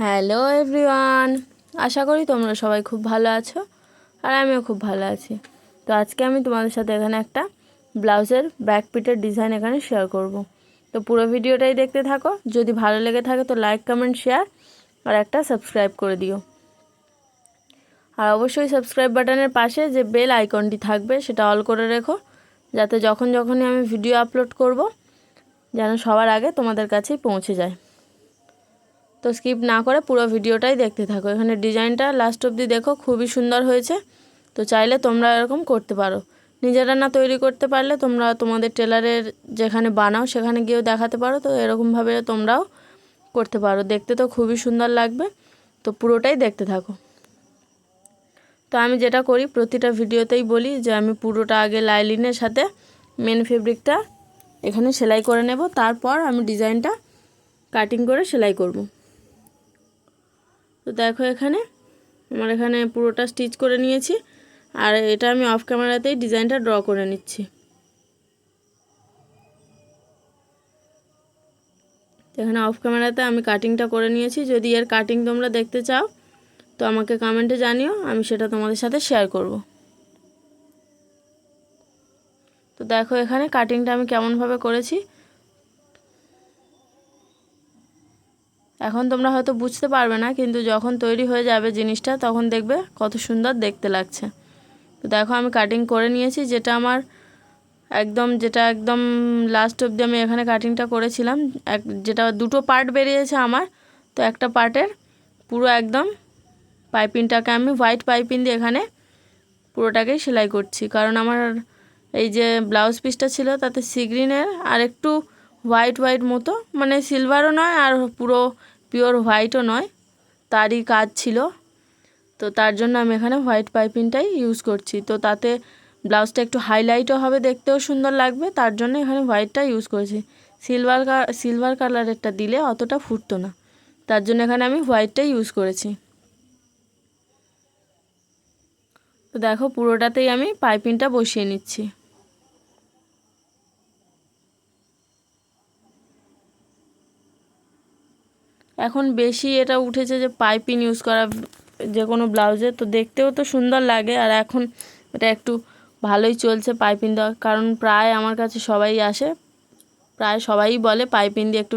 Hello everyone আশা করি তোমরা সবাই খুব ভালো আছো আর আমিও খুব ভালো আছি। তো আজকে আমি তোমাদের সাথে এখানে একটা ব্লাউজের ব্যাক পিটের ডিজাইন এখানে শেয়ার করব। তো পুরো ভিডিওটাই দেখতে থাকো। যদি ভালো লেগে থাকে তো লাইক কমেন্ট শেয়ার আর একটা সাবস্ক্রাইব করে দিও। আর অবশ্যই সাবস্ক্রাইব বাটনের পাশে যে বেল আইকনটি থাকবে সেটা অল করে রেখো। যাতে যখন যখনই আমি ভিডিও আপলোড করব, যেন সবার আগে তোমাদের কাছেই পৌঁছে যায়। তো স্কিপ না করে পুরো ভিডিওটাই দেখতে থাকো। এখানে ডিজাইনটা লাস্ট অবধি দেখো, খুবই সুন্দর হয়েছে। তো চাইলে তোমরা এরকম করতে পারো। নিজেরা না তৈরি করতে পারলে তোমরা তোমাদের টেলারের যেখানে বানাও, সেখানে গিয়েও দেখাতে পারো। তো এরকমভাবে তোমরাও করতে পারো। দেখতে তো খুবই সুন্দর লাগবে। তো পুরোটাই দেখতে থাকো। তো আমি যেটা করি, প্রতিটা ভিডিওতেই বলি যে আমি পুরোটা আগে লাইলিনের সাথে মেন ফেব্রিকটা এখানে সেলাই করে নেব। তারপর আমি ডিজাইনটা কাটিং করে সেলাই করব। তো দেখো এখানে, আমার এখানে পুরোটা স্টিচ করে নিয়েছি, আর এটা আমি অফ ক্যামেরাতেই ডিজাইনটা ড্র করে নিচ্ছি। এখানে অফ ক্যামেরাতে আমি কাটিংটা করে নিয়েছি, যদি এর কাটিং তোমরা দেখতে চাও, তো আমাকে কমেন্টে জানিও, আমি সেটা তোমাদের সাথে শেয়ার করব। তো দেখো এখানে কাটিংটা আমি কেমনভাবে করেছি এখন তোমরা হয়তো বুঝতে পারবে না, কিন্তু যখন তৈরি হয়ে যাবে জিনিসটা, তখন দেখবে কত সুন্দর দেখতে লাগছে। তো দেখো আমি কাটিং করে নিয়েছি, যেটা আমার একদম, যেটা একদম লাস্ট অবধি আমি এখানে কাটিংটা করেছিলাম। এক, যেটা দুটো পার্ট বেরিয়েছে আমার, তো একটা পার্টের পুরো একদম পাইপিংটাকে আমি হোয়াইট পাইপিং দিয়ে এখানে পুরোটাকেই সেলাই করছি। কারণ আমার এই যে ব্লাউজ পিসটা ছিল, তাতে সিগ্রিনের আর একটু হোয়াইট হোয়াইট মতো মানে সিলভারও নয় আর পুরো পিওর হোয়াইটও নয়, তারই কাজ ছিল। তো তার জন্য আমি এখানে হোয়াইট পাইপিংটাই ইউজ করছি। তো তাতে ব্লাউজটা একটু হাইলাইটও হবে, দেখতেও সুন্দর লাগবে, তার জন্য এখানে হোয়াইটটা ইউজ করেছি। সিলভার সিলভার কালারেরটা দিলে অতটা ফুটতো না, তার জন্য এখানে আমি হোয়াইটটাই ইউজ করেছি। তো দেখো পুরোটাতেই আমি পাইপিংটা বসিয়ে নিচ্ছি। এখন বেশি এটা উঠেছে যে পাইপিং ইউজ করা যে কোনো ব্লাউজে তো দেখতেও তো সুন্দর লাগে। আর এখন এটা একটু ভালোই চলছে পাইপিং দেওয়া। কারণ প্রায় আমার কাছে সবাই আসে। প্রায় সবাই বলে পাইপিং দিয়ে একটু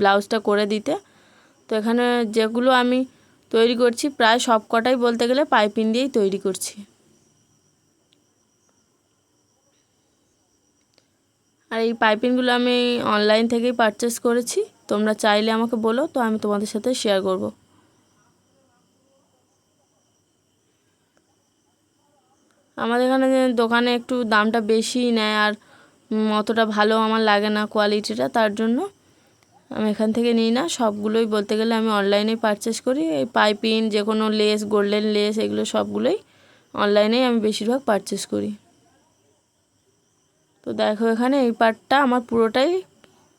ব্লাউজটা করে দিতে। তো এখানে যেগুলো আমি তৈরি করছি, প্রায় সব কটাই বলতে গেলে পাইপিং দিয়েই তৈরি করছি। আর এই পাইপিংগুলো আমি অনলাইন থেকেই পারচেস করেছি। তোমরা চাইলে আমাকে বলো, তো আমি তোমাদের সাথে শেয়ার করব। আমাদের এখানে দোকানে একটু দামটা বেশিই নেয় আর অতটা ভালো আমার লাগে না কোয়ালিটিটা তার জন্য আমি এখান থেকে নিই না। সবগুলোই বলতে গেলে আমি অনলাইনেই পারচেস করি। এই পাইপিং, যে কোনো লেস গোল্ডেন লেস এগুলো সবগুলোই অনলাইনেই আমি বেশিরভাগ পারচেস করি। তো দেখো এখানে এই পার্টটা আমার পুরোটাই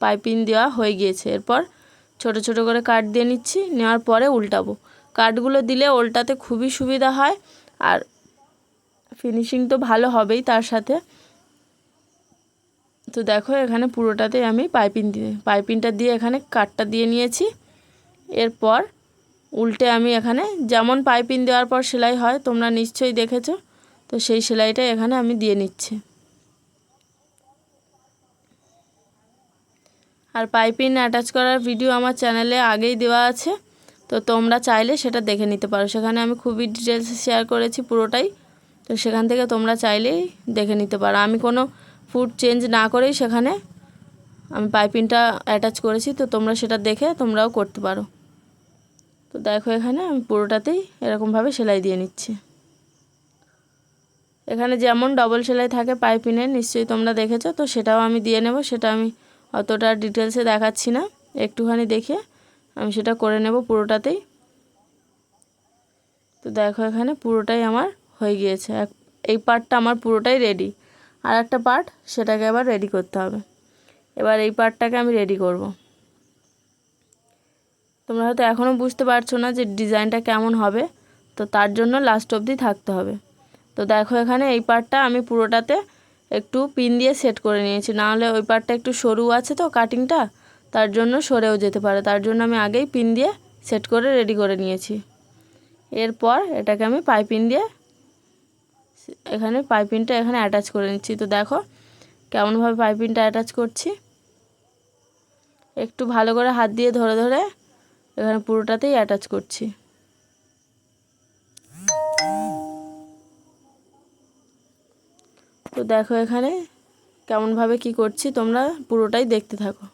পাইপিং দেওয়া হয়ে গিয়েছে। এরপর ছোট ছোট করে কাট দিয়ে নিচ্ছি, নেওয়ার পরে উল্টাবো। কাঠগুলো দিলে উল্টাতে খুবই সুবিধা হয় আর ফিনিশিং তো ভালো হবেই তার সাথে। তো দেখো এখানে পুরোটাতে আমি পাইপিং দিয়ে, পাইপিংটা দিয়ে এখানে কাঠটা দিয়ে নিয়েছি। এরপর উল্টে আমি এখানে যেমন পাইপিং দেওয়ার পর সেলাই হয়, তোমরা নিশ্চয়ই দেখেছ, তো সেই সেলাইটা এখানে আমি দিয়ে নিচ্ছি। আর পাইপিং অ্যাটাচ করার ভিডিও আমার চ্যানেলে আগেই দেওয়া আছে। তো তোমরা চাইলে সেটা দেখে নিতে পারো। সেখানে আমি খুবই ডিটেলসে শেয়ার করেছি পুরোটাই। তো সেখান থেকে তোমরা চাইলেই দেখে নিতে পারো। আমি কোনো ফুড চেঞ্জ না করেই সেখানে আমি পাইপিংটা অ্যাটাচ করেছি। তো তোমরা সেটা দেখে তোমরাও করতে পারো। তো দেখো এখানে আমি পুরোটাতেই এরকমভাবে সেলাই দিয়ে নিচ্ছি। এখানে যেমন ডবল সেলাই থাকে পাইপিংয়ের, নিশ্চয়ই তোমরা দেখেছ। তো সেটাও আমি দিয়ে নেব। সেটা আমি অতটা ডিটেলসে দেখাচ্ছি না। একটুখানি দেখে আমি সেটা করে নেব পুরোটাতেই। তো দেখো এখানে পুরোটাই আমার হয়ে গিয়েছে। এই পার্টটা আমার পুরোটাই রেডি আর একটা পার্ট সেটাকে আবার রেডি করতে হবে। এবার এই পার্টটাকে আমি রেডি করব। তোমরা হয়তো এখনও বুঝতে পারছ না যে ডিজাইনটা কেমন হবে। তো তার জন্য লাস্ট অবধি থাকতে হবে। তো দেখো এখানে এই পার্টটা আমি পুরোটাতে একটু পিন দিয়ে সেট করে নিয়েছি। নাহলে ওই পার্টটা একটু সরু আছে তো কাটিংটা তার জন্য সরেও যেতে পারে। তার জন্য আমি আগেই পিন দিয়ে সেট করে রেডি করে নিয়েছি। এরপর এটাকে আমি পাইপিন দিয়ে এখানে পাইপিনটা এখানে অ্যাটাচ করে নিচ্ছি। তো দেখো কেমনভাবে পাইপিনটা অ্যাটাচ করছি। একটু ভালো করে হাত দিয়ে ধরে ধরে এখানে পুরোটাতেই অ্যাটাচ করছি। তো দেখো এখানে কেমনভাবে কি করছি, তোমরা পুরোটাই দেখতে থাকো।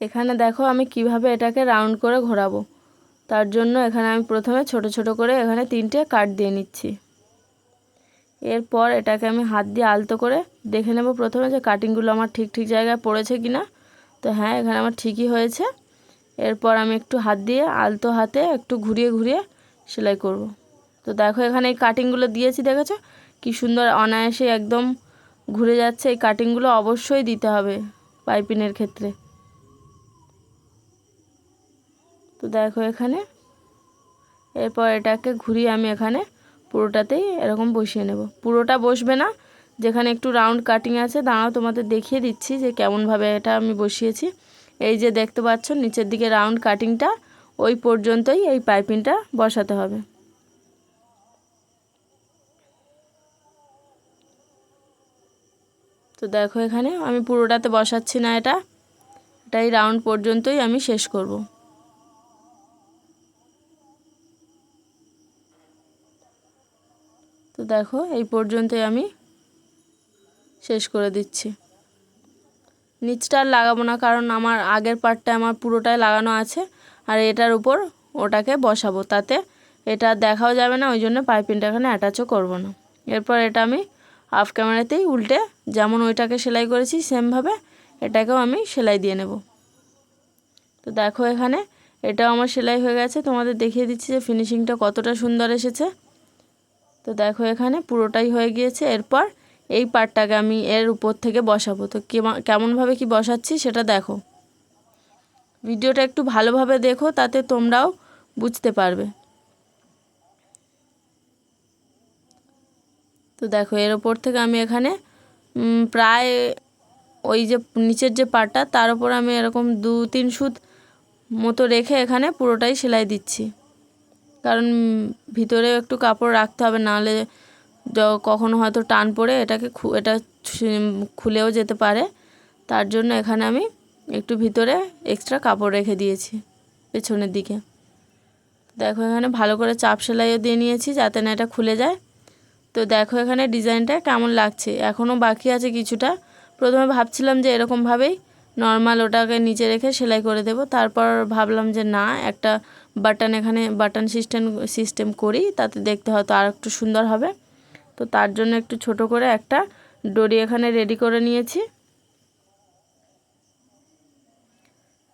এখানে দেখো আমি কীভাবে এটাকে রাউন্ড করে ঘোরাবো। তার জন্য এখানে আমি প্রথমে ছোট ছোট করে এখানে তিনটে কাট দিয়ে নিচ্ছি। এরপর এটাকে আমি হাত দিয়ে আলতো করে দেখে নেব প্রথমে যে কাটিংগুলো আমার ঠিক ঠিক জায়গায় পড়েছে কি না তো হ্যাঁ এখানে আমার ঠিকই হয়েছে। এরপর আমি একটু হাত দিয়ে আলতো হাতে একটু ঘুরিয়ে ঘুরিয়ে সেলাই করব। তো দেখো এখানে এই কাটিংগুলো দিয়েছি, দেখেছ? কি সুন্দর অনায়াসে একদম ঘুরে যাচ্ছে। এই কাটিংগুলো অবশ্যই দিতে হবে পাইপিনের ক্ষেত্রে। তো দেখো এখানে, এরপর এটাকে ঘুরিয়ে আমি এখানে পুরোটাতেই এরকম বসিয়ে নেব। পুরোটা বসবে না, যেখানে একটু রাউন্ড কাটিং আছে। দাঁড়াও, তোমাদের দেখিয়ে দিচ্ছি যে কেমনভাবে এটা আমি বসিয়েছি। এই যে দেখতে পাচ্ছ, নিচের দিকে রাউন্ড কাটিংটা ওই পর্যন্তই এই পাইপিংটা বসাতে হবে। তো দেখো এখানে আমি পুরোটাতে বসাচ্ছি না এটা। এটাই রাউন্ড পর্যন্তই আমি শেষ করব। তো দেখো এই পর্যন্তই আমি শেষ করে দিচ্ছি। নিচটা আর লাগাবো না, কারণ আমার আগের পার্টটা আমার পুরোটাই লাগানো আছে। আর এটার উপর ওটাকে বসাবো, তাতে এটা দেখাও যাবে না, ওই জন্য পাইপিংটা এখানে অ্যাটাচও করব না। এরপর এটা আমি হাফ ক্যামেরাতেই উল্টে যেমন ওইটাকে সেলাই করেছি, সেমভাবে এটাকেও আমি সেলাই দিয়ে নেব। তো দেখো এখানে এটাও আমার সেলাই হয়ে গেছে, তোমাদের দেখিয়ে দিচ্ছি যে ফিনিশিংটা কতটা সুন্দর এসেছে। তো দেখো এখানে পুরোটাই হয়ে গিয়েছে, এরপর এই পার্টটাকে আমি এর উপর থেকে বসাবো। তো কেমনভাবে কি বসাচ্ছি সেটা দেখো। ভিডিওটা একটু ভালোভাবে দেখো, তাতে তোমরাও বুঝতে পারবে। তো দেখো, এর ওপর থেকে আমি এখানে প্রায় ওই যে নিচের যে পাটটা, তার উপর আমি এরকম দু তিন সুত মতো রেখে এখানে পুরোটাই সেলাই দিচ্ছি। কারণ ভিতরেও একটু কাপড় রাখতে হবে, নাহলে কখনো হয়তো টান পড়ে, এটাকে এটা খুলেও যেতে পারে। তার জন্য এখানে আমি একটু ভিতরে এক্সট্রা কাপড় রেখে দিয়েছি, পেছনের দিকে। দেখো এখানে ভালো করে চাপ সেলাইও দিয়ে নিয়েছি যাতে না এটা খুলে যায়। তো দেখো এখানে ডিজাইনটা কেমন লাগছে এখনও বাকি আছে কিছুটা। প্রথমে ভাবছিলাম যে এরকমভাবেই নর্মাল ওটাকে নিচে রেখে সেলাই করে দেব, তারপর ভাবলাম যে না, একটা বাটন এখানে বাটন সিস্টেম সিস্টেম করি, তাতে দেখতে হয়তো আর একটু সুন্দর হবে। তো তার জন্য একটু ছোট করে একটা ডরি এখানে রেডি করে নিয়েছি।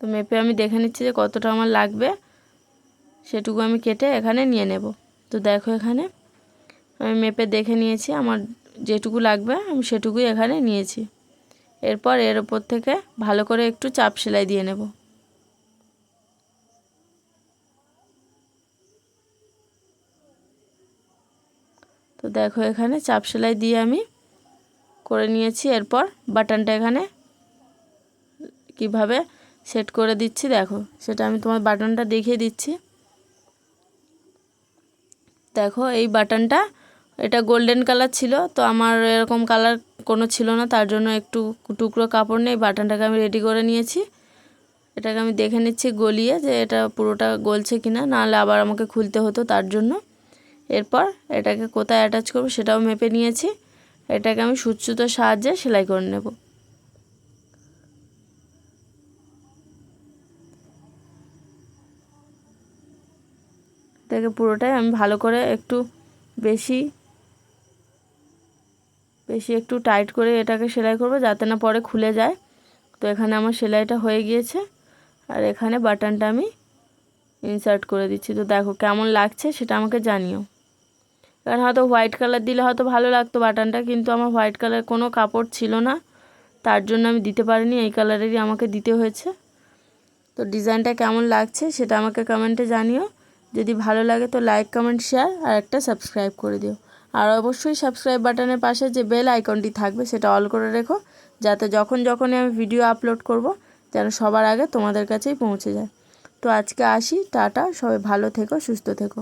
তো মেপে আমি দেখে নিচ্ছি যে কতটা আমার লাগবে। সেটুকু আমি কেটে এখানে নিয়ে নেব। তো দেখো এখানে, আমি মেপে দেখে নিয়েছি আমার যেটুকু লাগবে, আমি সেটুকুই এখানে নিয়েছি। এরপর এর ওপর থেকে ভালো করে একটু চাপ সেলাই দিয়ে নেব। তো দেখো এখানে চাপ সেলাই দিয়ে আমি করে নিয়েছি। এরপর বাটনটা এখানে কীভাবে সেট করে দিচ্ছি, দেখো। সেটা আমি তোমার বাটনটা দেখিয়ে দিচ্ছি। দেখো, এই বাটনটা, এটা গোল্ডেন কালার ছিল, তো আমার এরকম কালার কোনো ছিল না, তার জন্য একটু টুকরো কাপড় নিয়ে বাটনটাকে আমি রেডি করে নিয়েছি। এটাকে আমি দেখে নিচ্ছি গলিয়ে যে এটা পুরোটা গলছে কিনা, নাহলে আবার আমাকে খুলতে হতো তার জন্য। এরপর এটাকে কোথায় অ্যাটাচ করব সেটাও মেপে নিয়েছি। এটাকে আমি সুচুতোর সাহায্যে সেলাই করে নেব। এটাকে পুরোটাই আমি ভালো করে একটু বেশি বেশি একটু টাইট করে এটাকে সেলাই করব যাতে না পরে খুলে যায়। তো এখানে আমার সেলাইটা হয়ে গিয়েছে আর এখানে বাটনটা আমি ইনসার্ট করে দিচ্ছি। তো দেখো কেমন লাগছে সেটা আমাকে জানিও। কারণ হয়তো হোয়াইট কালার দিলে হয়তো ভালো লাগতো বাটনটা, কিন্তু আমার হোয়াইট কালার কোনো কাপড় ছিল না। তার জন্য আমি দিতে পারিনি, এই কালারেরই আমাকে দিতে হয়েছে। তো ডিজাইনটা কেমন লাগছে সেটা আমাকে কমেন্টে জানিও। যদি ভালো লাগে তো লাইক কমেন্ট শেয়ার আর একটা সাবস্ক্রাইব করে দিও। আর অবশ্যই সাবস্ক্রাইব বাটনের পাশে যে বেল আইকনটি থাকবে সেটা অল করে রেখো, যাতে যখন যখনই আমি ভিডিও আপলোড করব, যেন সবার আগে তোমাদের কাছেই পৌঁছে যায়। তো আজকে আসি, টাটা, সবাই ভালো থেকো, সুস্থ থেকো।